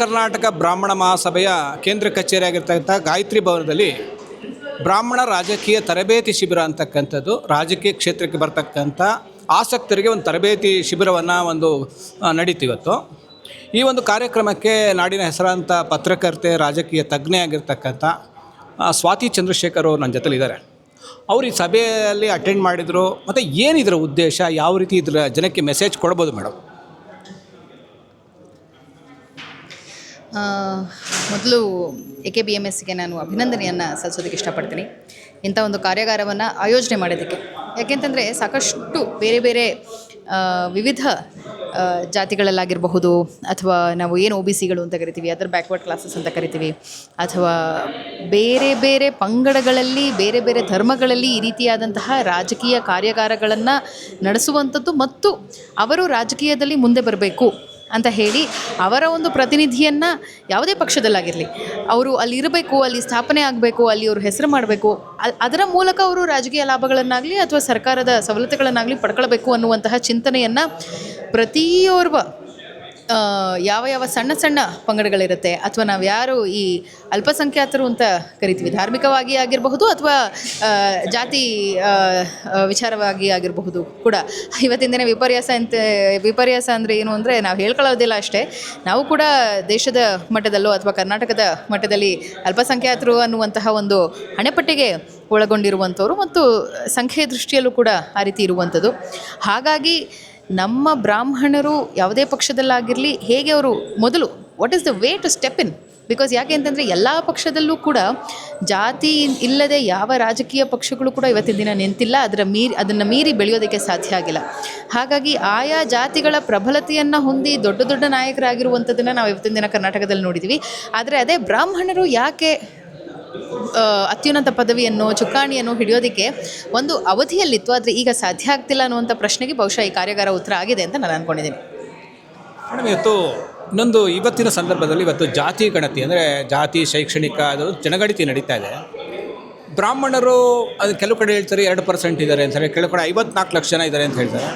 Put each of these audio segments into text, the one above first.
ಕರ್ನಾಟಕ ಬ್ರಾಹ್ಮಣ ಮಹಾಸಭೆಯ ಕೇಂದ್ರ ಕಚೇರಿಯಾಗಿರ್ತಕ್ಕಂಥ ಗಾಯತ್ರಿ ಭವನದಲ್ಲಿ ಬ್ರಾಹ್ಮಣ ರಾಜಕೀಯ ತರಬೇತಿ ಶಿಬಿರ ಅಂತಕ್ಕಂಥದ್ದು, ರಾಜಕೀಯ ಕ್ಷೇತ್ರಕ್ಕೆ ಬರ್ತಕ್ಕಂಥ ಆಸಕ್ತರಿಗೆ ಒಂದು ತರಬೇತಿ ಶಿಬಿರವನ್ನು ಒಂದು ನಡೀತಿವತ್ತು ಈ ಒಂದು ಕಾರ್ಯಕ್ರಮಕ್ಕೆ ನಾಡಿನ ಹೆಸರಾಂತ ಪತ್ರಕರ್ತೆ, ರಾಜಕೀಯ ತಜ್ಞೆ ಆಗಿರ್ತಕ್ಕಂಥ ಸ್ವಾತಿ ಚಂದ್ರಶೇಖರ್ ಅವರು ನನ್ನ ಜೊತೆಲಿದ್ದಾರೆ. ಅವರು ಈ ಸಭೆಯಲ್ಲಿ ಅಟೆಂಡ್ ಮಾಡಿದರು, ಮತ್ತು ಏನಿದ್ರ ಉದ್ದೇಶ, ಯಾವ ರೀತಿ ಇದರ ಜನಕ್ಕೆ ಮೆಸೇಜ್ ಕೊಡ್ಬೋದು ಮೇಡಮ್? ಮೊದಲು ಎ ಕೆ ಬಿ ಎಂ ಎಸ್ಗೆ ನಾನು ಅಭಿನಂದನೆಯನ್ನು ಸಲ್ಲಿಸೋದಕ್ಕೆ ಇಷ್ಟಪಡ್ತೀನಿ. ಇಂಥ ಒಂದು ಕಾರ್ಯಾಗಾರವನ್ನು ಆಯೋಜನೆ ಮಾಡೋದಕ್ಕೆ ಯಾಕೆಂತಂದರೆ ಸಾಕಷ್ಟು ಬೇರೆ ಬೇರೆ ವಿವಿಧ ಜಾತಿಗಳಲ್ಲಾಗಿರಬಹುದು ಅಥವಾ ನಾವು ಏನು ಒ ಬಿ ಸಿಗಳು ಅಂತ ಕರಿತೀವಿ, ಅದರ ಬ್ಯಾಕ್ವರ್ಡ್ ಕ್ಲಾಸಸ್ ಅಂತ ಕರಿತೀವಿ, ಅಥವಾ ಬೇರೆ ಬೇರೆ ಪಂಗಡಗಳಲ್ಲಿ, ಬೇರೆ ಬೇರೆ ಧರ್ಮಗಳಲ್ಲಿ ಈ ರೀತಿಯಾದಂತಹ ರಾಜಕೀಯ ಕಾರ್ಯಾಗಾರಗಳನ್ನು ನಡೆಸುವಂಥದ್ದು ಮತ್ತು ಅವರು ರಾಜಕೀಯದಲ್ಲಿ ಮುಂದೆ ಬರಬೇಕು. ಅಂತ ಹೇಳಿ ಅವರ ಒಂದು ಪ್ರತಿನಿಧಿಯನ್ನು ಯಾವುದೇ ಪಕ್ಷದಲ್ಲಾಗಿರಲಿ, ಅವರು ಅಲ್ಲಿ ಇರಬೇಕು, ಅಲ್ಲಿ ಸ್ಥಾಪನೆ ಆಗಬೇಕು, ಅಲ್ಲಿ ಅವರು ಹೆಸರು ಮಾಡಬೇಕು ಅದರ ಮೂಲಕ ಅವರು ರಾಜಕೀಯ ಲಾಭಗಳನ್ನಾಗಲಿ ಅಥವಾ ಸರ್ಕಾರದ ಸವಲತ್ತುಗಳನ್ನಾಗಲಿ ಪಡ್ಕೊಳ್ಬೇಕು ಅನ್ನುವಂತಹ ಚಿಂತನೆಯನ್ನು ಪ್ರತಿಯೋರ್ವ ಯಾವ ಯಾವ ಸಣ್ಣ ಸಣ್ಣ ಪಂಗಡಗಳಿರುತ್ತೆ ಅಥವಾ ನಾವು ಯಾರು ಈ ಅಲ್ಪಸಂಖ್ಯಾತರು ಅಂತ ಕರಿತೀವಿ, ಧಾರ್ಮಿಕವಾಗಿ ಆಗಿರಬಹುದು ಅಥವಾ ಜಾತಿ ವಿಚಾರವಾಗಿ ಆಗಿರಬಹುದು ಕೂಡ. ಇವತ್ತಿನ ದಿನ ವಿಪರ್ಯಾಸ ಅಂತ, ವಿಪರ್ಯಾಸ ಅಂದರೆ ಏನು ಅಂದರೆ ನಾವು ಹೇಳ್ಕೊಳ್ಳೋದಿಲ್ಲ ಅಷ್ಟೇ. ನಾವು ಕೂಡ ದೇಶದ ಮಟ್ಟದಲ್ಲೋ ಅಥವಾ ಕರ್ನಾಟಕದ ಮಟ್ಟದಲ್ಲಿ ಅಲ್ಪಸಂಖ್ಯಾತರು ಅನ್ನುವಂತಹ ಒಂದು ಹಣೆಪಟ್ಟಿಗೆ ಒಳಗೊಂಡಿರುವಂಥವ್ರು ಮತ್ತು ಸಂಖ್ಯೆಯ ದೃಷ್ಟಿಯಲ್ಲೂ ಕೂಡ ಆ ರೀತಿ ಇರುವಂಥದ್ದು. ಹಾಗಾಗಿ ನಮ್ಮ ಬ್ರಾಹ್ಮಣರು ಯಾವುದೇ ಪಕ್ಷದಲ್ಲಾಗಿರಲಿ, ಹೇಗೆ ಅವರು ಮೊದಲು what is the way to step in because ಯಾಕೆ ಅಂತಂದರೆ, ಎಲ್ಲ ಪಕ್ಷದಲ್ಲೂ ಕೂಡ ಜಾತಿ ಇಲ್ಲದೆ ಯಾವ ರಾಜಕೀಯ ಪಕ್ಷಗಳು ಕೂಡ ಇವತ್ತಿನ ದಿನ ನಿಂತಿಲ್ಲ, ಅದರ ಮೀರಿ, ಅದನ್ನು ಮೀರಿ ಬೆಳೆಯೋದಕ್ಕೆ ಸಾಧ್ಯ ಆಗಿಲ್ಲ. ಹಾಗಾಗಿ ಆಯಾ ಜಾತಿಗಳ ಪ್ರಬಲತೆಯನ್ನು ಹೊಂದಿ ದೊಡ್ಡ ದೊಡ್ಡ ನಾಯಕರಾಗಿರುವಂಥದ್ದನ್ನು ನಾವು ಇವತ್ತಿನ ದಿನ ಕರ್ನಾಟಕದಲ್ಲಿ ನೋಡಿದ್ದೀವಿ ಆದರೆ ಅದೇ ಬ್ರಾಹ್ಮಣರು ಯಾಕೆ ಅತ್ಯುನ್ನತ ಪದವಿಯನ್ನು, ಚುಕ್ಕಾಣಿಯನ್ನು ಹಿಡಿಯೋದಕ್ಕೆ ಒಂದು ಅವಧಿಯಲ್ಲಿತ್ತು, ಆದರೆ ಈಗ ಸಾಧ್ಯ ಆಗ್ತಿಲ್ಲ ಅನ್ನುವಂಥ ಪ್ರಶ್ನೆಗೆ ಬಹುಶಃ ಈ ಕಾರ್ಯಾಗಾರ ಉತ್ತರ ಆಗಿದೆ ಅಂತ ನಾನು ಅಂದ್ಕೊಂಡಿದ್ದೀನಿ ಮೇಡಮ್, ಇವತ್ತು ಇನ್ನೊಂದು ಇವತ್ತಿನ ಸಂದರ್ಭದಲ್ಲಿ ಇವತ್ತು ಜಾತಿ ಗಣತಿ, ಅಂದರೆ ಜಾತಿ, ಶೈಕ್ಷಣಿಕ, ಅದು ಜನಗಣತಿ ನಡೀತಾ ಇದೆ. ಬ್ರಾಹ್ಮಣರು ಅದು ಕೆಲವು ಕಡೆ ಹೇಳ್ತಾರೆ ಎರಡು ಪರ್ಸೆಂಟ್ ಇದ್ದಾರೆ ಅಂತಾರೆ ಕೆಲವು ಕಡೆ ಐವತ್ನಾಲ್ಕು ಲಕ್ಷ ಜನ ಇದ್ದಾರೆ ಅಂತ ಹೇಳ್ತಾರೆ.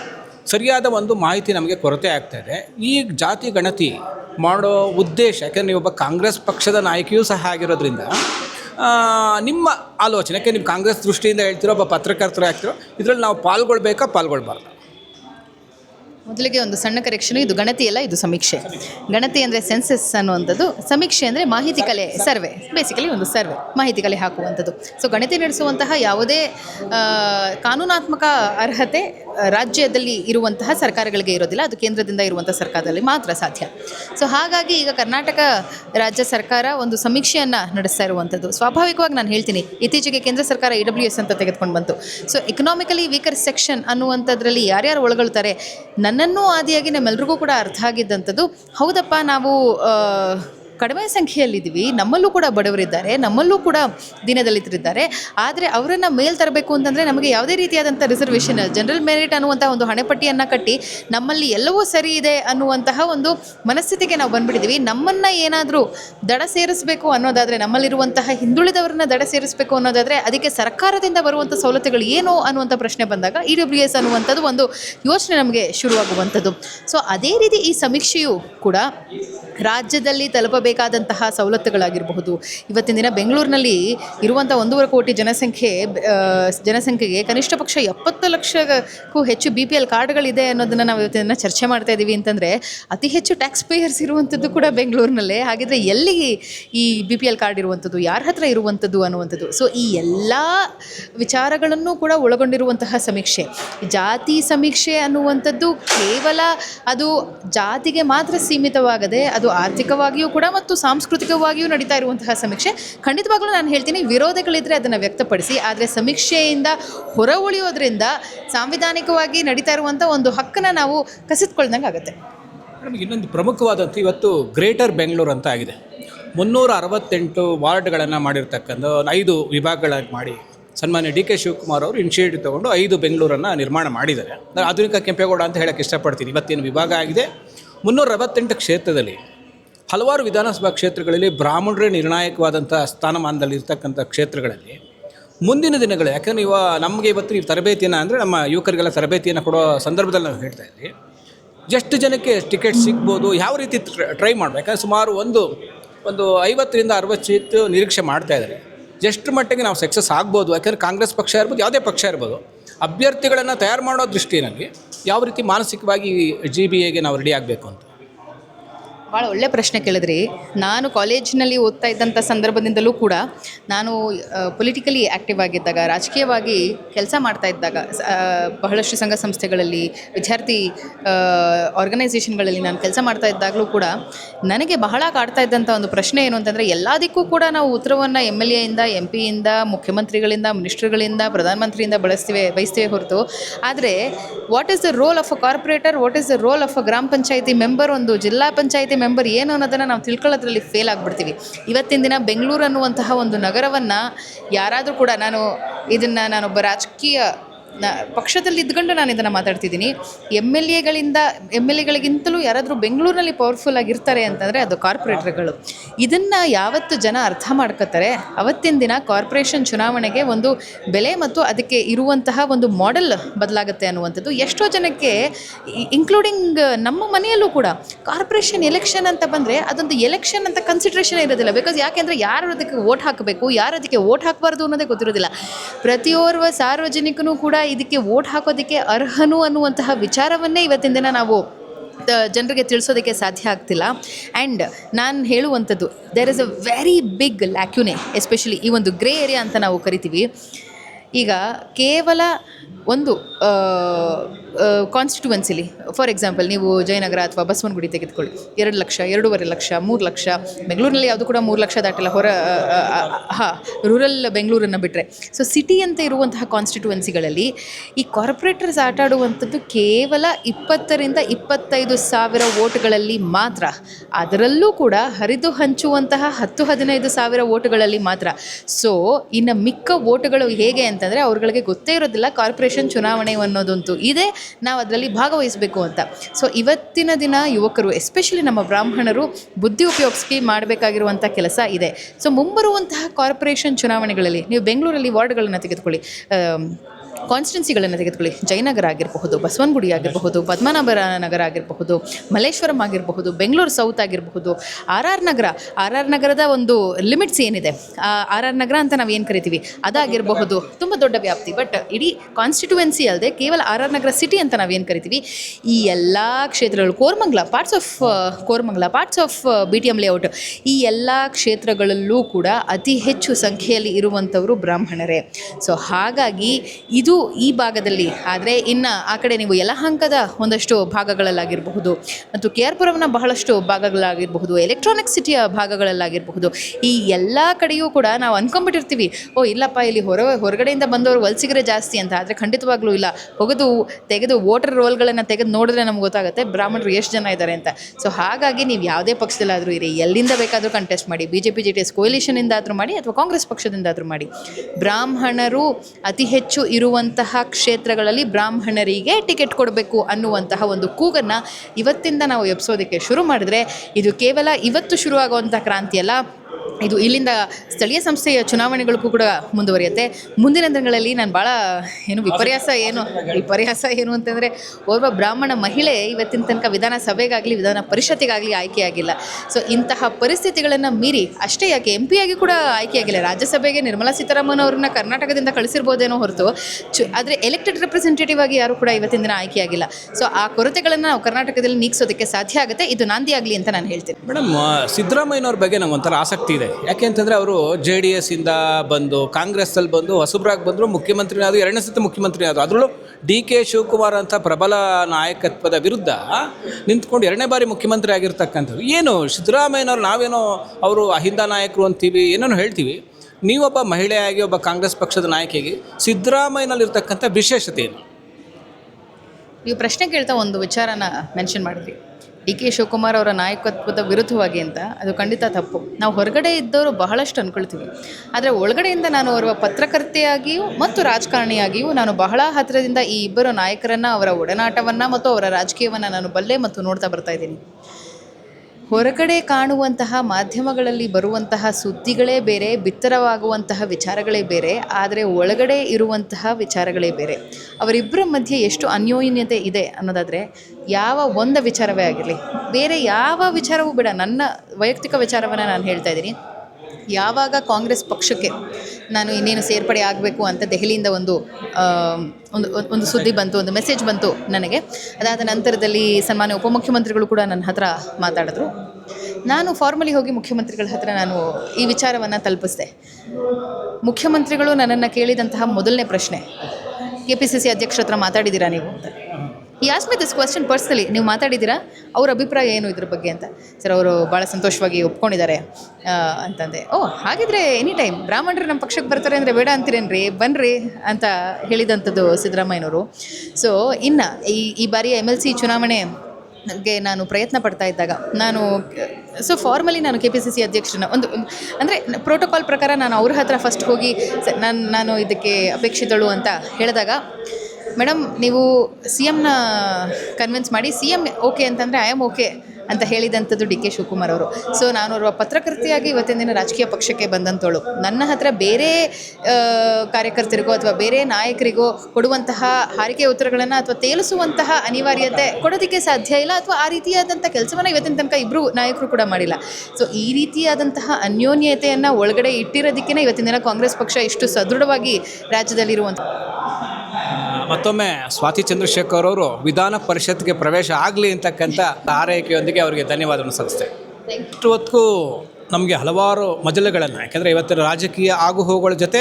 ಸರಿಯಾದ ಒಂದು ಮಾಹಿತಿ ನಮಗೆ ಕೊರತೆ ಆಗ್ತಾ ಇದೆ. ಈ ಜಾತಿ ಗಣತಿ ಮಾಡೋ ಉದ್ದೇಶ, ಯಾಕೆಂದರೆ ನೀವು ಒಬ್ಬ ಕಾಂಗ್ರೆಸ್ ಪಕ್ಷದ ನಾಯಕಿಯೂ ಸಹ ಆಗಿರೋದ್ರಿಂದ ನಿಮ್ಮ ಆಲೋಚನೆ ನೀವು ಕಾಂಗ್ರೆಸ್ ದೃಷ್ಟಿಯಿಂದ ಹೇಳ್ತಿರೋ, ಒಬ್ಬ ಪತ್ರಕರ್ತರು ಆಗ್ತಿರೋ ಇದರಲ್ಲಿ ನಾವು ಪಾಲ್ಗೊಳ್ಬೇಕಾ, ಪಾಲ್ಗೊಳ್ಬಾರ್ದು? ಮೊದಲಿಗೆ ಒಂದು ಸಣ್ಣ ಕರೆಕ್ಷನ್ ಇದು ಗಣತಿ ಅಲ್ಲ, ಇದು ಸಮೀಕ್ಷೆ. ಗಣತಿ ಅಂದರೆ ಸೆನ್ಸಸ್ ಅನ್ನುವಂಥದ್ದು. ಸಮೀಕ್ಷೆ ಅಂದರೆ ಮಾಹಿತಿ ಕಲೆ ಸರ್ವೆ ಬೇಸಿಕಲಿ ಒಂದು ಸರ್ವೆ ಮಾಹಿತಿ ಕಲೆ ಹಾಕುವಂಥದ್ದು. ಸೊ ಗಣತಿ ನಡೆಸುವಂತಹ ಯಾವುದೇ ಕಾನೂನಾತ್ಮಕ ಅರ್ಹತೆ ರಾಜ್ಯದಲ್ಲಿ ಇರುವಂತಹ ಸರ್ಕಾರಗಳಿಗೆ ಇರೋದಿಲ್ಲ, ಅದು ಕೇಂದ್ರದಿಂದ ಇರುವಂಥ ಸರ್ಕಾರದಲ್ಲಿ ಮಾತ್ರ ಸಾಧ್ಯ. ಸೊ ಹಾಗಾಗಿ ಈಗ ಕರ್ನಾಟಕ ರಾಜ್ಯ ಸರ್ಕಾರ ಒಂದು ಸಮೀಕ್ಷೆಯನ್ನು ನಡೆಸ್ತಾ ಇರುವಂಥದ್ದು. ಸ್ವಾಭಾವಿಕವಾಗಿ ನಾನು ಹೇಳ್ತೀನಿ, ಇತ್ತೀಚೆಗೆ ಕೇಂದ್ರ ಸರ್ಕಾರ ಇ ಡಬ್ಲ್ಯೂ ಎಸ್ ಅಂತ ತೆಗೆದುಕೊಂಡು ಬಂತು. ಸೊ ಎಕನಾಮಿಕಲಿ ವೀಕರ್ ಸೆಕ್ಷನ್ ಅನ್ನುವಂಥದ್ರಲ್ಲಿ ಯಾರ್ಯಾರು ಒಳಗೊಳ್ತಾರೆ, ನನ್ನನ್ನು ಆದಿಯಾಗಿ ನಮ್ಮೆಲ್ರಿಗೂ ಕೂಡ ಅರ್ಥ ಆಗಿದ್ದಂಥದ್ದು, ಹೌದಪ್ಪ ನಾವು ಕಡಿಮೆ ಸಂಖ್ಯೆಯಲ್ಲಿದ್ದೀವಿ, ನಮ್ಮಲ್ಲೂ ಕೂಡ ಬಡವರಿದ್ದಾರೆ, ನಮ್ಮಲ್ಲೂ ಕೂಡ ದೀನದಲಿತರಿದ್ದಾರೆ ಆದರೆ ಅವರನ್ನು ಮೇಲ್ ತರಬೇಕು ಅಂತಂದರೆ ನಮಗೆ ಯಾವುದೇ ರೀತಿಯಾದಂಥ ರಿಸರ್ವೇಷನ್ ಜನರಲ್ ಮೆರಿಟ್ ಅನ್ನುವಂಥ ಒಂದು ಹಣೆಪಟ್ಟಿಯನ್ನು ಕಟ್ಟಿ ನಮ್ಮಲ್ಲಿ ಎಲ್ಲವೂ ಸರಿ ಇದೆ ಅನ್ನುವಂತಹ ಒಂದು ಮನಸ್ಥಿತಿಗೆ ನಾವು ಬಂದ್ಬಿಟ್ಟಿದ್ದೀವಿ. ನಮ್ಮನ್ನು ಏನಾದರೂ ದಡ ಸೇರಿಸಬೇಕು ಅನ್ನೋದಾದರೆ, ನಮ್ಮಲ್ಲಿರುವಂತಹ ಹಿಂದುಳಿದವರನ್ನ ದಡ ಸೇರಿಸಬೇಕು ಅನ್ನೋದಾದರೆ, ಅದಕ್ಕೆ ಸರ್ಕಾರದಿಂದ ಬರುವಂಥ ಸವಲತ್ತುಗಳು ಏನು ಅನ್ನುವಂಥ ಪ್ರಶ್ನೆ ಬಂದಾಗ ಇ ಡಬ್ಲ್ಯೂ ಎಸ್ ಅನ್ನುವಂಥದ್ದು ಒಂದು ಯೋಚನೆ ನಮಗೆ ಶುರುವಾಗುವಂಥದ್ದು. ಸೊ ಅದೇ ರೀತಿ ಈ ಸಮೀಕ್ಷೆಯು ಕೂಡ ರಾಜ್ಯದಲ್ಲಿ ತಲುಪಬೇಕಾದಂತಹ ಸವಲತ್ತುಗಳಾಗಿರಬಹುದು. ಇವತ್ತಿನ ದಿನ ಬೆಂಗಳೂರಿನಲ್ಲಿ ಇರುವಂಥ ಒಂದೂವರೆ ಕೋಟಿ ಜನಸಂಖ್ಯೆ ಜನಸಂಖ್ಯೆಗೆ ಕನಿಷ್ಠ ಪಕ್ಷ ಎಪ್ಪತ್ತು ಲಕ್ಷಕ್ಕೂ ಹೆಚ್ಚು ಬಿ ಪಿ ಎಲ್ ಕಾರ್ಡ್ಗಳಿದೆ ಅನ್ನೋದನ್ನು ನಾವು ಇವತ್ತಿನ ಚರ್ಚೆ ಮಾಡ್ತಾ ಇದ್ದೀವಿ ಅಂತಂದರೆ ಅತಿ ಹೆಚ್ಚು ಟ್ಯಾಕ್ಸ್ ಪೇಯರ್ಸ್ ಇರುವಂಥದ್ದು ಕೂಡ ಬೆಂಗಳೂರಿನಲ್ಲೇ. ಹಾಗಿದ್ರೆ ಎಲ್ಲಿ ಈ ಬಿ ಪಿ ಎಲ್ ಕಾರ್ಡ್ ಇರುವಂಥದ್ದು ಯಾರ ಹತ್ರ ಇರುವಂಥದ್ದು ಅನ್ನುವಂಥದ್ದು. ಸೊ ಈ ಎಲ್ಲ ವಿಚಾರಗಳನ್ನು ಕೂಡ ಒಳಗೊಂಡಿರುವಂತಹ ಸಮೀಕ್ಷೆ. ಜಾತಿ ಸಮೀಕ್ಷೆ ಅನ್ನುವಂಥದ್ದು ಕೇವಲ ಅದು ಜಾತಿಗೆ ಮಾತ್ರ ಸೀಮಿತವಾಗದೆ ಅದು ಆರ್ಥಿಕವಾಗಿಯೂ ಕೂಡ ಮತ್ತು ಸಾಂಸ್ಕೃತಿಕವಾಗಿಯೂ ನಡೀತಾ ಇರುವಂತಹ ಸಮೀಕ್ಷೆ. ಖಂಡಿತವಾಗ್ಲೂ ನಾನು ಹೇಳ್ತೀನಿ ವಿರೋಧಗಳಿದ್ದರೆ ಅದನ್ನು ವ್ಯಕ್ತಪಡಿಸಿ, ಆದರೆ ಸಮೀಕ್ಷೆಯಿಂದ ಹೊರ ಉಳಿಯೋದ್ರಿಂದ ಸಾಂವಿಧಾನಿಕವಾಗಿ ನಡೀತಾ ಇರುವಂಥ ಒಂದು ಹಕ್ಕನ್ನು ನಾವು ಕಸಿದ್ಕೊಳ್ದಂಗೆ ಆಗುತ್ತೆ. ನಮಗೆ ಇನ್ನೊಂದು ಪ್ರಮುಖವಾದಂಥ ಇವತ್ತು ಗ್ರೇಟರ್ ಬೆಂಗಳೂರು ಅಂತ ಆಗಿದೆ. ಮುನ್ನೂರ ಅರವತ್ತೆಂಟು ವಾರ್ಡ್ಗಳನ್ನು ಮಾಡಿರ್ತಕ್ಕಂಥ ಒಂದು ಐದು ವಿಭಾಗಗಳಾಗಿ ಮಾಡಿ ಸನ್ಮಾನ್ಯ ಡಿ ಕೆ ಶಿವಕುಮಾರ್ ಅವರು ಇನಿಷಿಯೇಟಿವ್ ತೊಗೊಂಡು ಐದು ಬೆಂಗಳೂರನ್ನು ನಿರ್ಮಾಣ ಮಾಡಿದ್ದಾರೆ. ಆಧುನಿಕ ಕೆಂಪೇಗೌಡ ಅಂತ ಹೇಳಕ್ಕೆ ಇಷ್ಟಪಡ್ತೀನಿ. ಇವತ್ತೇನು ವಿಭಾಗ ಆಗಿದೆ? ಮುನ್ನೂರ ಅರವತ್ತೆಂಟು ಕ್ಷೇತ್ರದಲ್ಲಿ ಹಲವಾರು ವಿಧಾನಸಭಾ ಕ್ಷೇತ್ರಗಳಲ್ಲಿ ಬ್ರಾಹ್ಮಣರೇ ನಿರ್ಣಾಯಕವಾದಂಥ ಸ್ಥಾನಮಾನದಲ್ಲಿ ಇರ್ತಕ್ಕಂಥ ಕ್ಷೇತ್ರಗಳಲ್ಲಿ ಮುಂದಿನ ದಿನಗಳು ಯಾಕಂದ್ರೆ ಇವ ನಮಗೆ ಇವತ್ತು ಈ ತರಬೇತಿಯನ್ನು ಅಂದರೆ ನಮ್ಮ ಯುವಕರಿಗೆಲ್ಲ ತರಬೇತಿಯನ್ನು ಕೊಡೋ ಸಂದರ್ಭದಲ್ಲಿ ನಾವು ಹೇಳ್ತಾ ಇದ್ವಿ. ಎಷ್ಟು ಜನಕ್ಕೆ ಟಿಕೆಟ್ ಸಿಗ್ಬೋದು, ಯಾವ ರೀತಿ ಟ್ರೈ ಮಾಡಬೇಕು. ಯಾಕಂದ್ರೆ ಸುಮಾರು ಒಂದು ಒಂದು ಐವತ್ತರಿಂದ ಅರವತ್ತು ಸೀಟು ನಿರೀಕ್ಷೆ ಮಾಡ್ತಾ ಇದ್ದಾರೆ. ಎಷ್ಟು ಮಟ್ಟಿಗೆ ನಾವು ಸಕ್ಸಸ್ ಆಗ್ಬೋದು. ಯಾಕಂದರೆ ಕಾಂಗ್ರೆಸ್ ಪಕ್ಷ ಇರ್ಬೋದು, ಯಾವುದೇ ಪಕ್ಷ ಇರ್ಬೋದು, ಅಭ್ಯರ್ಥಿಗಳನ್ನು ತಯಾರು ಮಾಡೋ ದೃಷ್ಟಿಯಲ್ಲಿ ಯಾವ ರೀತಿ ಮಾನಸಿಕವಾಗಿ ಜಿ ಬಿ ಎಗೆ ನಾವು ರೆಡಿ ಆಗಬೇಕು ಅಂತ. ಭಾಳ ಒಳ್ಳೆ ಪ್ರಶ್ನೆ ಕೇಳಿದ್ರಿ. ನಾನು ಕಾಲೇಜಿನಲ್ಲಿ ಓದ್ತಾ ಇದ್ದಂಥ ಸಂದರ್ಭದಿಂದಲೂ ಕೂಡ ನಾನು ಪೊಲಿಟಿಕಲಿ ಆ್ಯಕ್ಟಿವ್ ಆಗಿದ್ದಾಗ, ರಾಜಕೀಯವಾಗಿ ಕೆಲಸ ಮಾಡ್ತಾ ಇದ್ದಾಗ ಬಹಳಷ್ಟು ಸಂಘ ಸಂಸ್ಥೆಗಳಲ್ಲಿ, ವಿದ್ಯಾರ್ಥಿ ಆರ್ಗನೈಸೇಷನ್ಗಳಲ್ಲಿ ನಾನು ಕೆಲಸ ಮಾಡ್ತಾ ಇದ್ದಾಗಲೂ ಕೂಡ ನನಗೆ ಬಹಳ ಕಾಡ್ತಾ ಇದ್ದಂಥ ಒಂದು ಪ್ರಶ್ನೆ ಏನು ಅಂತಂದರೆ, ಎಲ್ಲದಕ್ಕೂ ಕೂಡ ನಾವು ಉತ್ತರವನ್ನು ಎಂ ಎಲ್ ಎಯಿಂದ ಎಂ ಪಿಯಿಂದ ಮುಖ್ಯಮಂತ್ರಿಗಳಿಂದ, ಮಿನಿಸ್ಟ್ರುಗಳಿಂದ, ಪ್ರಧಾನಮಂತ್ರಿಯಿಂದ ಬಳಸ್ತೀವಿ, ಬಯಸ್ತೀವಿ ಹೊರತು. ಆದರೆ what is the role of a corporator what is the role of a grama panchayat member ಒಂದು ಜಿಲ್ಲಾ ಪಂಚಾಯತಿ ಮೆಂಬರ್ ಏನು ಅನ್ನೋದನ್ನು ನಾವು ತಿಳ್ಕೊಳ್ಳೋದ್ರಲ್ಲಿ ಫೇಲ್ ಆಗಿಬಿಡ್ತೀವಿ. ಇವತ್ತಿನ ದಿನ ಬೆಂಗಳೂರು ಅನ್ನುವಂತಹ ಒಂದು ನಗರವನ್ನು ಯಾರಾದರೂ ಕೂಡ ನಾನು ಇದನ್ನು ನಾನೊಬ್ಬ ರಾಜಕೀಯ ನ, ಪಕ್ಷದಲ್ಲಿ ಇದ್ಕೊಂಡು ನಾನು ಇದನ್ನು ಮಾತಾಡ್ತಿದ್ದೀನಿ. ಎಂ ಎಲ್ ಎಗಳಿಂದ ಎಂ ಎಲ್ ಎಗಳಿಗಿಂತಲೂ ಯಾರಾದರೂ ಬೆಂಗಳೂರಿನಲ್ಲಿ ಪವರ್ಫುಲ್ ಆಗಿರ್ತಾರೆ ಅಂತಂದರೆ ಅದು ಕಾರ್ಪೊರೇಟರ್ಗಳು. ಇದನ್ನು ಯಾವತ್ತು ಜನ ಅರ್ಥ ಮಾಡ್ಕೋತಾರೆ? ಅವತ್ತಿನ ದಿನ ಕಾರ್ಪೊರೇಷನ್ ಚುನಾವಣೆಗೆ ಒಂದು ಬೆಲೆ ಮತ್ತು ಅದಕ್ಕೆ ಇರುವಂತಹ ಒಂದು ಮಾಡೆಲ್ ಬದಲಾಗುತ್ತೆ ಅನ್ನುವಂಥದ್ದು ಎಷ್ಟೋ ಜನಕ್ಕೆ ಇನ್ಕ್ಲೂಡಿಂಗ್ ನಮ್ಮ ಮನೆಯಲ್ಲೂ ಕೂಡ ಕಾರ್ಪೊರೇಷನ್ ಎಲೆಕ್ಷನ್ ಅಂತ ಬಂದರೆ ಅದೊಂದು ಎಲೆಕ್ಷನ್ ಅಂತ ಕನ್ಸಿಡ್ರೇಷನ್ ಇರೋದಿಲ್ಲ. ಬಿಕಾಸ್ ಯಾಕೆಂದರೆ ಯಾರು ಅದಕ್ಕೆ ಓಟ್ ಹಾಕಬೇಕು, ಯಾರು ಅದಕ್ಕೆ ಓಟ್ ಹಾಕಬಾರ್ದು ಅನ್ನೋದೇ ಗೊತ್ತಿರೋದಿಲ್ಲ. ಪ್ರತಿಯೋರ್ವ ಸಾರ್ವಜನಿಕನೂ ಕೂಡ ಇದಕ್ಕೆ ಓಟ್ ಹಾಕೋದಕ್ಕೆ ಅರ್ಹನು ಅನ್ನುವಂತಹ ವಿಚಾರವನ್ನೇ ಇವತ್ತಿನ ದಿನ ನಾವು ಜನರಿಗೆ ತಿಳಿಸೋದಕ್ಕೆ ಸಾಧ್ಯ ಆಗ್ತಿಲ್ಲ. ಆ್ಯಂಡ್ ನಾನು ಹೇಳುವಂಥದ್ದು there is a very big lacunae especially ಈ ಒಂದು ಗ್ರೇ ಏರಿಯಾ ಅಂತ ನಾವು ಕರಿತೀವಿ. ಈಗ ಕೇವಲ ಒಂದು ಕಾನ್ಸ್ಟಿಟ್ಯುವೆನ್ಸಿಲಿ ಫಾರ್ ಎಕ್ಸಾಂಪಲ್ ನೀವು ಜಯನಗರ ಅಥವಾ ಬಸವನಗುಡಿ ತೆಗೆದುಕೊಳ್ಳಿ. ಎರಡು ಲಕ್ಷ, ಎರಡೂವರೆ ಲಕ್ಷ, ಮೂರು ಲಕ್ಷ, ಬೆಂಗಳೂರಿನಲ್ಲಿ ಯಾವುದು ಕೂಡ ಮೂರು ಲಕ್ಷ ದಾಟಿಲ್ಲ, ಹೊರ ಹಾಂ ರೂರಲ್ ಬೆಂಗಳೂರನ್ನು ಬಿಟ್ಟರೆ ಸೊ ಸಿಟಿ ಅಂತ ಇರುವಂತಹ ಕಾನ್ಸ್ಟಿಟ್ಯುವೆನ್ಸಿಗಳಲ್ಲಿ ಈ ಕಾರ್ಪೊರೇಟರ್ಸ್ ಆಟ ಆಡುವಂಥದ್ದು ಕೇವಲ ಇಪ್ಪತ್ತರಿಂದ ಇಪ್ಪತ್ತೈದು ಸಾವಿರ ಓಟ್ಗಳಲ್ಲಿ ಮಾತ್ರ. ಅದರಲ್ಲೂ ಕೂಡ ಹರಿದು ಹಂಚುವಂತಹ ಹತ್ತು ಹದಿನೈದು ಸಾವಿರ ಓಟ್ಗಳಲ್ಲಿ ಮಾತ್ರ. ಸೊ ಇನ್ನು ಮಿಕ್ಕ ವೋಟುಗಳು ಹೇಗೆ ಅಂತಂದರೆ ಅವ್ರುಗಳಿಗೆ ಗೊತ್ತೇ ಇರೋದಿಲ್ಲ ಕಾರ್ಪೊರೇಷನ್ ಚುನಾವಣೆ ಅನ್ನೋದಂತೂ. ಇದೆ ನಾವು ಅದರಲ್ಲಿ ಭಾಗವಹಿಸಬೇಕು ಅಂತ. ಸೊ ಇವತ್ತಿನ ದಿನ ಯುವಕರು ಎಸ್ಪೆಷಲಿ ನಮ್ಮ ಬ್ರಾಹ್ಮಣರು, ಬುದ್ಧಿ ಉಪಯೋಗಿಸಿ ಮಾಡಬೇಕಾಗಿರುವಂಥ ಕೆಲಸ ಇದೆ. ಸೊ ಮುಂಬರುವಂತಹ ಕಾರ್ಪೊರೇಷನ್ ಚುನಾವಣೆಗಳಲ್ಲಿ, ನೀವು ಬೆಂಗಳೂರಲ್ಲಿ ವಾರ್ಡ್ಗಳನ್ನು ತೆಗೆದುಕೊಳ್ಳಿ. ಆಮ್, ಕಾನ್ಸ್ಟಿಟ್ಯುನ್ಸಿಗಳನ್ನು ತೆಗೆದುಕೊಳ್ಳಿ. ಜಯನಗರ ಆಗಿರಬಹುದು ಬಸವನಗುಡಿ ಆಗಿರಬಹುದು ಪದ್ಮನಾಭರ ನಗರ ಆಗಿರಬಹುದು ಮಲ್ಲೇಶ್ವರಂ ಆಗಿರಬಹುದು ಬೆಂಗಳೂರು ಸೌತ್ ಆಗಿರಬಹುದು R R Nagar R R ನಗರದ ಒಂದು ಲಿಮಿಟ್ಸ್ ಏನಿದೆ? ಆರ್ ಆರ್ ನಗರ ಅಂತ ನಾವು ಏನು ಕರಿತೀವಿ? ಅದಾಗಿರಬಹುದು ತುಂಬ ದೊಡ್ಡ ವ್ಯಾಪ್ತಿ ಬಟ್ ಇಡೀ ಕಾನ್ಸ್ಟಿಟ್ಯುವೆನ್ಸಿ ಅಲ್ಲದೆ ಕೇವಲ ಆರ್ ಆರ್ ನಗರ ಸಿಟಿ ಅಂತ ನಾವೇನು ಕರಿತೀವಿ? ಈ ಎಲ್ಲ ಕ್ಷೇತ್ರಗಳು Koramangala parts of Koramangala parts of B T M layout ಈ ಎಲ್ಲ ಕ್ಷೇತ್ರಗಳಲ್ಲೂ ಕೂಡ ಅತಿ ಹೆಚ್ಚು ಸಂಖ್ಯೆಯಲ್ಲಿ ಇರುವಂಥವರು ಬ್ರಾಹ್ಮಣರೇ. ಸೊ ಹಾಗಾಗಿ ಇದು ಈ ಭಾಗದಲ್ಲಿ. ಆದರೆ ಇನ್ನು ಆ ಕಡೆ ನೀವು ಯಲಹಂಕದ ಒಂದಷ್ಟು ಭಾಗಗಳಲ್ಲಾಗಿರಬಹುದು ಮತ್ತು ಕೆ ಆರ್ ಪುರಂನ ಬಹಳಷ್ಟು ಭಾಗಗಳಾಗಿರಬಹುದು ಎಲೆಕ್ಟ್ರಾನಿಕ್ ಸಿಟಿಯ ಭಾಗಗಳಲ್ಲಾಗಿರಬಹುದು. ಈ ಎಲ್ಲ ಕಡೆಯೂ ಕೂಡ ನಾವು ಅಂದ್ಕೊಂಡ್ಬಿಟ್ಟಿರ್ತೀವಿ ಓ ಇಲ್ಲಪ್ಪ ಇಲ್ಲಿ ಹೊರ, ಹೊರಗಡೆಯಿಂದ ಬಂದವರು ವಲಸಿಗರೇ ಜಾಸ್ತಿ ಅಂತ. ಆದರೆ ಖಂಡಿತವಾಗ್ಲೂ ಇಲ್ಲ. ಹೋಗೋದು, ತೆಗೆದು ವೋಟರ್ ರೋಲ್ಗಳನ್ನು ತೆಗೆದು ನೋಡಿದ್ರೆ ನಮ್ಗೆ ಗೊತ್ತಾಗುತ್ತೆ ಬ್ರಾಹ್ಮಣರು ಎಷ್ಟು ಜನ ಇದ್ದಾರೆ ಅಂತ. ಸೊ ಹಾಗಾಗಿ ನೀವು ಯಾವುದೇ ಪಕ್ಷದಲ್ಲಾದರೂ ಇರಿ. ಎಲ್ಲಿಂದ ಬೇಕಾದರೂ ಕಂಟೆಸ್ಟ್ ಮಾಡಿ. B J P J D S ಕೋಲಿಷನಿಂದಾದರೂ ಮಾಡಿ ಅಥವಾ ಕಾಂಗ್ರೆಸ್ ಪಕ್ಷದಿಂದಾದರೂ ಮಾಡಿ. ಬ್ರಾಹ್ಮಣರು ಅತಿ ಹೆಚ್ಚು ಇರುವಂತಹ ಕ್ಷೇತ್ರಗಳಲ್ಲಿ ಬ್ರಾಹ್ಮಣರಿಗೆ ಟಿಕೆಟ್ ಕೊಡಬೇಕು ಅನ್ನುವಂತಹ ಒಂದು ಕೂಗನ್ನು ಇವತ್ತಿಂದ ನಾವು ಎಬ್ಸೋದಕ್ಕೆ ಶುರು ಮಾಡಿದ್ರೆ ಇದು ಕೇವಲ ಇವತ್ತು ಶುರುವಾಗುವಂಥ ಕ್ರಾಂತಿ ಅಲ್ಲ. ಇದು ಇಲ್ಲಿಂದ ಸ್ಥಳೀಯ ಸಂಸ್ಥೆಯ ಚುನಾವಣೆಗಳಿಗೂ ಕೂಡ ಮುಂದುವರಿಯುತ್ತೆ. ಮುಂದಿನ ದಿನಗಳಲ್ಲಿ ನಾನು ಭಾಳ ಏನು ವಿಪರ್ಯಾಸ ಏನು ವಿಪರ್ಯಾಸ ಏನು ಅಂತಂದರೆ, ಓರ್ವ ಬ್ರಾಹ್ಮಣ ಮಹಿಳೆ ಇವತ್ತಿನ ತನಕ ವಿಧಾನಸಭೆಗಾಗಲಿ, ವಿಧಾನ ಪರಿಷತ್ತಿಗಾಗಲಿ ಆಯ್ಕೆಯಾಗಿಲ್ಲ. ಸೊ ಇಂತಹ ಪರಿಸ್ಥಿತಿಗಳನ್ನು ಮೀರಿ ಅಷ್ಟೇ ಯಾಕೆ ಎಂ ಪಿಯಾಗಿ ಕೂಡ ಆಯ್ಕೆಯಾಗಿಲ್ಲ. ರಾಜ್ಯಸಭೆಗೆ ನಿರ್ಮಲಾ ಸೀತಾರಾಮನ್ ಅವ್ರನ್ನ ಕರ್ನಾಟಕದಿಂದ ಕಳಿಸಿರ್ಬೋದೇನೋ ಹೊರತು, ಚು, ಆದರೆ ಎಲೆಕ್ಟೆಡ್ ರೆಪ್ರೆಸೆಂಟೇಟಿವ್ ಆಗಿ ಯಾರು ಕೂಡ ಇವತ್ತಿನ ದಿನ ಆಯ್ಕೆಯಾಗಿಲ್ಲ. ಸೊ ಆ ಕೊರತೆಗಳನ್ನು ನಾವು ಕರ್ನಾಟಕದಲ್ಲಿ ನೀಗಿಸೋದಕ್ಕೆ ಸಾಧ್ಯ ಆಗುತ್ತೆ. ಇದು ನಾಂದಿ ಆಗಲಿ ಅಂತ ನಾನು ಹೇಳ್ತೀನಿ. ಮೇಡಮ್ ಸಿದ್ದರಾಮಯ್ಯನವ್ರ ಬಗ್ಗೆ ನಂಗೆ ಒಂಥರ ಆಸಕ್ತಿ ಇದೆ. ಯಾಕೆ ಅಂತಂದರೆ ಅವರು ಜೆ ಡಿ ಎಸ್ಸಿಂದ ಬಂದು, ಕಾಂಗ್ರೆಸ್ಸಲ್ಲಿ ಬಂದು, ಹೊಸಬ್ರಾಗಿ ಬಂದರು ಮುಖ್ಯಮಂತ್ರಿ ಆದರು ಎರಡನೇ ಸತಿ ಮುಖ್ಯಮಂತ್ರಿ ಆದರು ಅದರಲ್ಲೂ ಡಿ ಕೆ ಶಿವಕುಮಾರ್ ಅಂತ ಪ್ರಬಲ ನಾಯಕತ್ವದ ವಿರುದ್ಧ ನಿಂತ್ಕೊಂಡು ಎರಡನೇ ಬಾರಿ ಮುಖ್ಯಮಂತ್ರಿ ಆಗಿರ್ತಕ್ಕಂಥದ್ದು ಏನು, ಸಿದ್ದರಾಮಯ್ಯನವ್ರು ನಾವೇನೋ ಅವರು ಅಹಿಂದ ನಾಯಕರು ಅಂತೀವಿ ಏನೇನೋ ಹೇಳ್ತೀವಿ? ನೀವೊಬ್ಬ ಮಹಿಳೆಯಾಗಿ ಒಬ್ಬ ಕಾಂಗ್ರೆಸ್ ಪಕ್ಷದ ನಾಯಕಿಯಾಗಿ ಸಿದ್ದರಾಮಯ್ಯನಲ್ಲಿರ್ತಕ್ಕಂಥ ವಿಶೇಷತೆ ಏನು? ನೀವು ಪ್ರಶ್ನೆ ಕೇಳ್ತಾ ಒಂದು ವಿಚಾರನ ಮೆನ್ಷನ್ ಮಾಡಿದ್ರಿ. ಡಿ ಕೆ ಶಿವಕುಮಾರ್ ಅವರ ನಾಯಕತ್ವದ ವಿರುದ್ಧವಾಗಿ ಅಂತ, ಅದು ಖಂಡಿತ ತಪ್ಪು. ನಾವು ಹೊರಗಡೆ ಇದ್ದವರು ಬಹಳಷ್ಟು ಅಂದ್ಕೊಳ್ತೀವಿ ಆದರೆ ಒಳಗಡೆಯಿಂದ ನಾನು ಓರ್ವ ಪತ್ರಕರ್ತೆಯಾಗಿಯೂ ಮತ್ತು ರಾಜಕಾರಣಿಯಾಗಿಯೂ ನಾನು ಬಹಳ ಹತ್ತಿರದಿಂದ ಈ ಇಬ್ಬರು ನಾಯಕರನ್ನು, ಅವರ ಒಡನಾಟವನ್ನು ಮತ್ತು ಅವರ ರಾಜಕೀಯವನ್ನು ನಾನು ಬಲ್ಲೆ ಮತ್ತು ನೋಡ್ತಾ ಬರ್ತಾ ಇದ್ದೀನಿ. ಹೊರಗಡೆ ಕಾಣುವಂತಹ ಮಾಧ್ಯಮಗಳಲ್ಲಿ ಬರುವಂತಹ ಸುದ್ದಿಗಳೇ ಬೇರೆ, ಬಿತ್ತರವಾಗುವಂತಹ ವಿಚಾರಗಳೇ ಬೇರೆ, ಆದರೆ ಒಳಗಡೆ ಇರುವಂತಹ ವಿಚಾರಗಳೇ ಬೇರೆ. ಅವರಿಬ್ಬರ ಮಧ್ಯೆ ಎಷ್ಟು ಅನ್ಯೋನ್ಯತೆ ಇದೆ ಅನ್ನೋದಾದರೆ ಯಾವ ಒಂದು ವಿಚಾರವೇ ಆಗಿರಲಿ, ಬೇರೆ ಯಾವ ವಿಚಾರವೂ ಬೇಡ. ನನ್ನ ವೈಯಕ್ತಿಕ ವಿಚಾರವನ್ನು ನಾನು ಹೇಳ್ತಾ ಇದ್ದೀನಿ. ಯಾವಾಗ ಕಾಂಗ್ರೆಸ್ ಪಕ್ಷಕ್ಕೆ ನಾನು ಇನ್ನೇನು ಸೇರ್ಪಡೆ ಆಗಬೇಕು ಅಂತ ದೆಹಲಿಯಿಂದ ಒಂದು ಒಂದು ಒಂದು ಸುದ್ದಿ ಬಂತು, ಒಂದು ಮೆಸೇಜ್ ಬಂತು ನನಗೆ. ಅದಾದ ನಂತರದಲ್ಲಿ ಸನ್ಮಾನ್ಯ ಉಪಮುಖ್ಯಮಂತ್ರಿಗಳು ಕೂಡ ನನ್ನ ಹತ್ರ ಮಾತಾಡಿದ್ರು. ನಾನು ಫಾರ್ಮಲಿ ಹೋಗಿ ಮುಖ್ಯಮಂತ್ರಿಗಳ ಹತ್ರ ನಾನು ಈ ವಿಚಾರವನ್ನು ತಲುಪಿಸಿದೆ. ಮುಖ್ಯಮಂತ್ರಿಗಳು ನನ್ನನ್ನು ಕೇಳಿದಂತಹ ಮೊದಲನೇ ಪ್ರಶ್ನೆ ಕೆ ಪಿ ಸಿ ಸಿ ಅಧ್ಯಕ್ಷರ ಹತ್ರ ಮಾತಾಡಿದ್ದೀರಾ ನೀವು ಅಂತ. ಈ ಆಸ್ಮಿ ದಿಸ್ ಕ್ವಶನ್ ಪರ್ಸ್ನಲಿ ನೀವು ಮಾತಾಡಿದ್ದೀರಾ? ಅವ್ರ ಅಭಿಪ್ರಾಯ ಏನು ಇದ್ರ ಬಗ್ಗೆ ಅಂತ? ಸರ್, ಅವರು ಭಾಳ ಸಂತೋಷವಾಗಿ ಒಪ್ಕೊಂಡಿದ್ದಾರೆ ಅಂತಂದೆ. ಓ, ಹಾಗಿದ್ರೆ ಎನಿ ಟೈಮ್ ಬ್ರಾಹ್ಮಣರು ನಮ್ಮ ಪಕ್ಷಕ್ಕೆ ಬರ್ತಾರೆ ಅಂದರೆ ಬೇಡ ಅಂತೀರೇನ್ರಿ? ಬನ್ರಿ ಅಂತ ಹೇಳಿದಂಥದ್ದು ಸಿದ್ದರಾಮಯ್ಯನವರು. ಸೊ ಇನ್ನು ಈ ಈ ಬಾರಿ ಎಂ ಎಲ್ ಸಿ ಚುನಾವಣೆ ಗೆ ನಾನು ಪ್ರಯತ್ನ ಪಡ್ತಾ ಇದ್ದಾಗ ನಾನು ಸೊ ಫಾರ್ಮಲಿ ನಾನು ಕೆ ಪಿ ಸಿ ಸಿ ಅಧ್ಯಕ್ಷರನ್ನ ಒಂದು, ಅಂದರೆ ಪ್ರೋಟೋಕಾಲ್ ಪ್ರಕಾರ ನಾನು ಅವ್ರ ಹತ್ರ ಫಸ್ಟ್ ಹೋಗಿ ನಾನು ನಾನು ಇದಕ್ಕೆ ಅಪೇಕ್ಷಿತಳು ಅಂತ ಹೇಳಿದಾಗ ಮೇಡಮ್, ನೀವು ಸಿ ಎಮ್ನ ಕನ್ವಿನ್ಸ್ ಮಾಡಿ, ಸಿ ಎಂ ಓಕೆ ಅಂತಂದರೆ ಐ ಆಮ್ ಓಕೆ ಅಂತ ಹೇಳಿದಂಥದ್ದು ಡಿ ಕೆ ಶಿವಕುಮಾರ್ ಅವರು. ಸೊ ನಾನು ಅವರು ಪತ್ರಕರ್ತೆಯಾಗಿ ಇವತ್ತಿನ ದಿನ ರಾಜಕೀಯ ಪಕ್ಷಕ್ಕೆ ಬಂದಂಥವಳು ನನ್ನ ಹತ್ರ ಬೇರೆ ಕಾರ್ಯಕರ್ತರಿಗೋ ಅಥವಾ ಬೇರೆ ನಾಯಕರಿಗೋ ಕೊಡುವಂತಹ ಹಾರಿಕೆ ಉತ್ತರಗಳನ್ನು ಅಥವಾ ತೇಲಿಸುವಂತಹ ಅನಿವಾರ್ಯತೆ ಕೊಡೋದಕ್ಕೆ ಸಾಧ್ಯ ಇಲ್ಲ ಅಥವಾ ಆ ರೀತಿಯಾದಂಥ ಕೆಲಸವನ್ನು ಇವತ್ತಿನ ತನಕ ಇಬ್ಬರು ನಾಯಕರು ಕೂಡ ಮಾಡಿಲ್ಲ. ಸೊ ಈ ರೀತಿಯಾದಂತಹ ಅನ್ಯೋನ್ಯತೆಯನ್ನು ಒಳಗಡೆ ಇಟ್ಟಿರೋದಕ್ಕೇ ಇವತ್ತಿನ ದಿನ ಕಾಂಗ್ರೆಸ್ ಪಕ್ಷ ಇಷ್ಟು ಸದೃಢವಾಗಿ ರಾಜ್ಯದಲ್ಲಿರುವಂಥ ಮತ್ತೊಮ್ಮೆ ಸ್ವಾತಿ ಚಂದ್ರಶೇಖರ್ ಅವರು ವಿಧಾನ ಪರಿಷತ್ಗೆ ಪ್ರವೇಶ ಆಗಲಿ ಅಂತಕ್ಕಂಥ ಆರೈಕೆಯೊಂದಿಗೆ ಅವರಿಗೆ ಧನ್ಯವಾದವನ್ನು ಇಷ್ಟು ಹೊತ್ತಿಗೂ ನಮಗೆ ಹಲವಾರು ಮಜಲುಗಳನ್ನು, ಯಾಕೆಂದರೆ ಇವತ್ತಿನ ರಾಜಕೀಯ ಆಗುಹೋಗುಗಳ ಜೊತೆ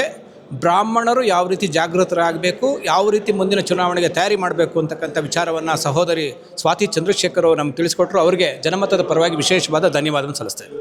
ಬ್ರಾಹ್ಮಣರು ಯಾವ ರೀತಿ ಜಾಗೃತರಾಗಬೇಕು, ಯಾವ ರೀತಿ ಮುಂದಿನ ಚುನಾವಣೆಗೆ ತಯಾರಿ ಮಾಡಬೇಕು ಅಂತಕ್ಕಂಥ ವಿಚಾರವನ್ನು ಸಹೋದರಿ ಸ್ವಾತಿ ಚಂದ್ರಶೇಖರ್ ಅವರು ನಮ್ಗೆ ತಿಳಿಸ್ಕೊಟ್ರು. ಅವರಿಗೆ ಜನಮತದ ಪರವಾಗಿ ವಿಶೇಷವಾದ ಧನ್ಯವಾದವನ್ನು ಸಲ್ಲಿಸ್ತೇವೆ